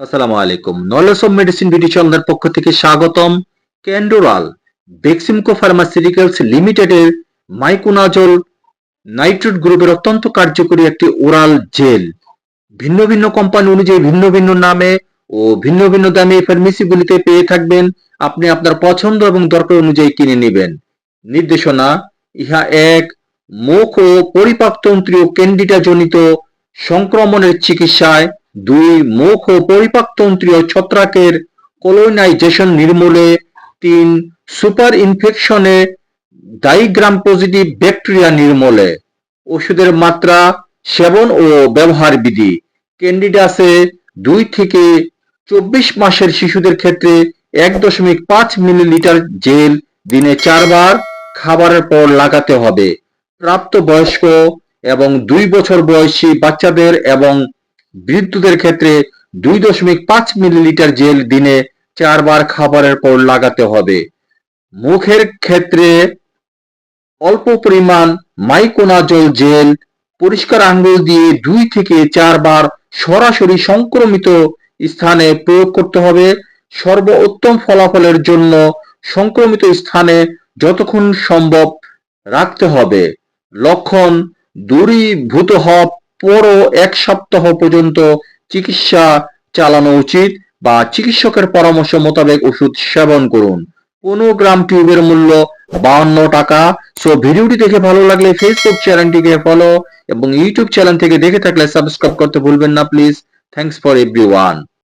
আসসালামু আলাইকুম। Knowledge of medicine beauty চ্যানেলের পক্ষ থেকে স্বাগতম। ক্যান্ডোরাল বেক্সিমকো ফার্মাসিউটিক্যালস লিমিটেডের মাইকোনাজল নাইট্রেট গ্রুপের অত্যন্ত কার্যকরী একটি ওরাল জেল। ভিন্ন ভিন্ন কোম্পানি অনুযায়ী ভিন্ন ভিন্ন নামে ও ভিন্ন ভিন্ন দামে ফার্মেসিগুলিতে পেয়ে থাকবেন। আপনি আপনার পছন্দ এবং দরকার অনুযায়ী কিনে নেবেন। নির্দেশনা, ইহা এক, মুখ ও পরিপাকতন্ত্রীয় ক্যান্ডিডা জনিত সংক্রমণের চিকিৎসায় দুই মুখ ও পরিপাকতন্ত্রীয় ছত্রাকের কলোনাইজেশন নির্মূলে, তিন সুপার ইনফেকশনে ডাইগ্রাম পজিটিভ ব্যাকটেরিয়া নির্মূলে। ওষুধের মাত্রা, সেবন ও ব্যবহার বিধি। ক্যান্ডিডাসে দুই থেকে চব্বিশ মাসের শিশুদের ক্ষেত্রে এক দশমিক পাঁচ মিলিলিটার জেল দিনে চারবার, খাবারের পর লাগাতে হবে। প্রাপ্তবয়স্ক এবং দুই বছর বয়সী বাচ্চাদের এবং বৃদ্ধদের ক্ষেত্রে দুই দশমিক পাঁচ মিলিলিটার জেল দিনে চারবার খাবারের পর লাগাতে হবে। মুখের ক্ষেত্রে অল্প পরিমাণ মাইকোনাজল জেল পরিষ্কার আঙ্গুল দিয়ে দুই থেকে চারবার সরাসরি সংক্রমিত স্থানে প্রয়োগ করতে হবে। সর্বোত্তম ফলাফলের জন্য সংক্রমিত স্থানে যতক্ষণ সম্ভব রাখতে হবে। লক্ষণ দূরীভূত হওয়া পরও এক সপ্তাহ পর্যন্ত চিকিৎসা চালানো উচিত বা চিকিৎসকের পরামর্শ মোতাবেক ওষুধ সেবন করুন। কোনো গ্রাম টিউবের মূল্য বাউন্ন টাকা। সো ভিডিওটি দেখে ভালো লাগলে ফেসবুক চ্যানেলটিকে ফলো এবং ইউটিউব চ্যানেল থেকে দেখে থাকলে সাবস্ক্রাইব করতে ভুলবেন না প্লিজ থ্যাঙ্কস ফর এভরিওয়ান